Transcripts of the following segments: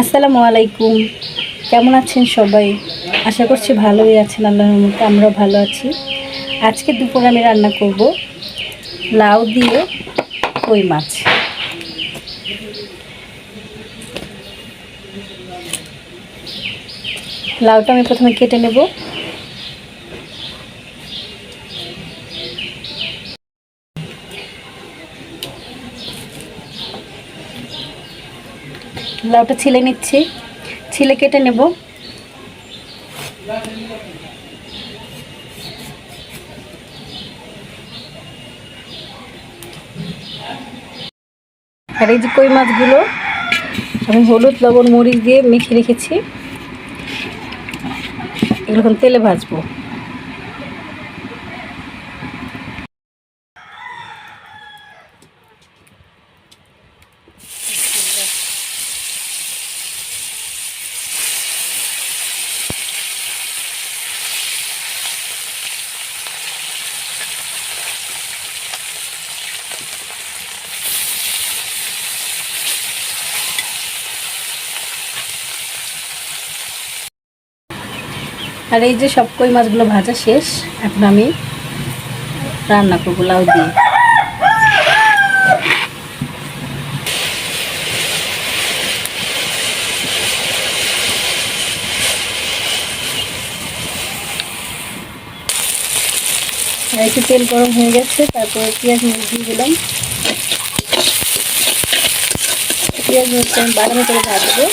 আসসালামু আলাইকুম। কেমন আছেন সবাই? আশা করছি ভালোই আছেন, আল্লাহর মতো আমরাও ভালো আছি। আজকে দুপুরে আমি রান্না করব লাউ দিয়ে কই মাছ। লাউটা আমি প্রথমে কেটে নেব। লাউটা ছিলে নিচ্ছি। ছিলে কেটে নেব। আর এই যে কই মাছগুলো, আমি হলুদ, লবণ, মরিচ দিয়ে মেখে রেখেছি। এগুলো তেলে ভাজবো। আর এই যে সব কই মাছগুলো ভাজা শেষ, এখন আমি রান্না করব লাউ দিয়ে। একটু তেল গরম হয়ে গেছে, তারপরে পেঁয়াজ মরিচ দিয়ে দিলাম। পেঁয়াজ মরিচটা আমি বাদামি করে ভাজবো।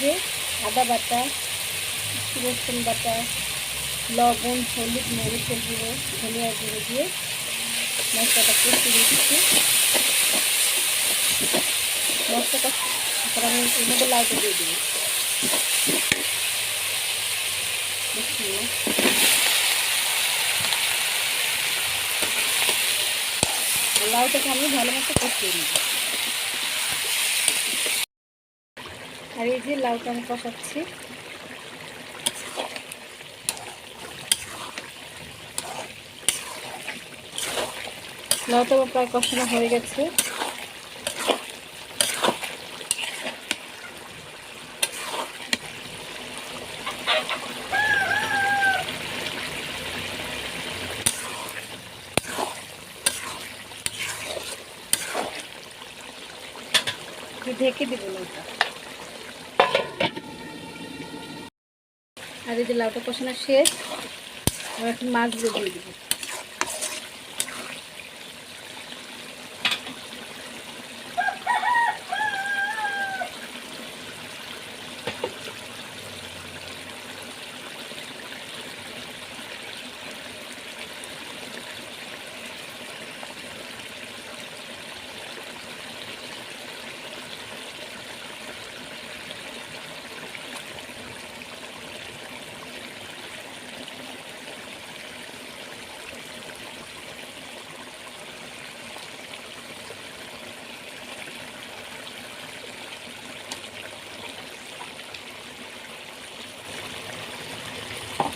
যে আদা বাটা, রসুন বাটা, লবণ, হলুদ মরিচের গুঁড়ো ধনিয়া গুঁড়ো দিয়ে মশলাটা কষে দিচ্ছি মশলাটা আমি মধ্যে লাউটা দিয়ে। আর লাউটাকে আমি ভালো মতো কষিয়ে নেব। আর এই যে লাউটা আমি কষাচ্ছি। লাউটা প্রায় কষানো হয়ে গেছে। ঢেকে দিব লাউটা। আর এই যে লাউটা কষানো শেষ আমরা এখন মাছগুলো দিয়ে দিব।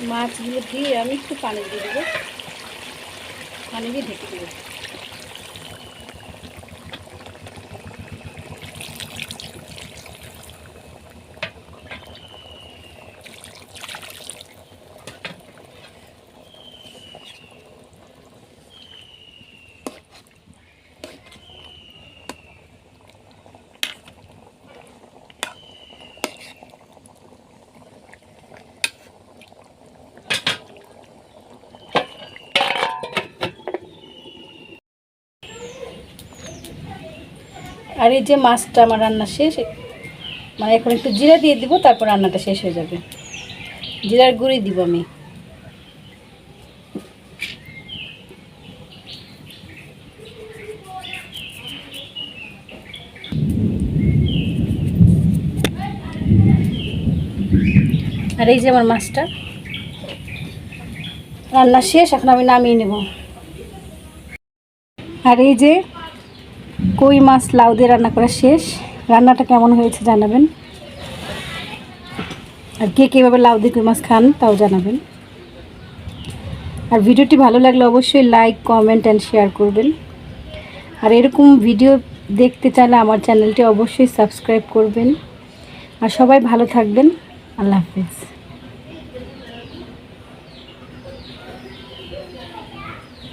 মাছগুলো দিয়ে আমি একটু পানি দিয়ে দেবো। পানি দিয়ে ঢেকে দেবো। আর এই যে মাছটা আমার রান্না শেষ মানে এখন একটু জিরা দিয়ে দিব, তারপর রান্নাটা শেষ হয়ে যাবে। জিরার গুঁড়ি দিব আমি। আর এই যে আমার মাছটা, রান্না শেষ, এখন আমি নামিয়ে নেব। আর এই যে কই মাছ, লাউ দিয়ে রান্না করা শেষ। রান্নাটা কেমন হয়েছে জানাবেন। আর কে কীভাবে লাউ দিয়ে কই মাছ খান, তাও জানাবেন। আর ভিডিওটি ভালো লাগলে অবশ্যই লাইক কমেন্ট অ্যান্ড শেয়ার করবেন। আর এরকম ভিডিও দেখতে চাইলে আমার চ্যানেলটি অবশ্যই সাবস্ক্রাইব করবেন। আর সবাই ভালো থাকবেন। আল্লাহ হাফিজ।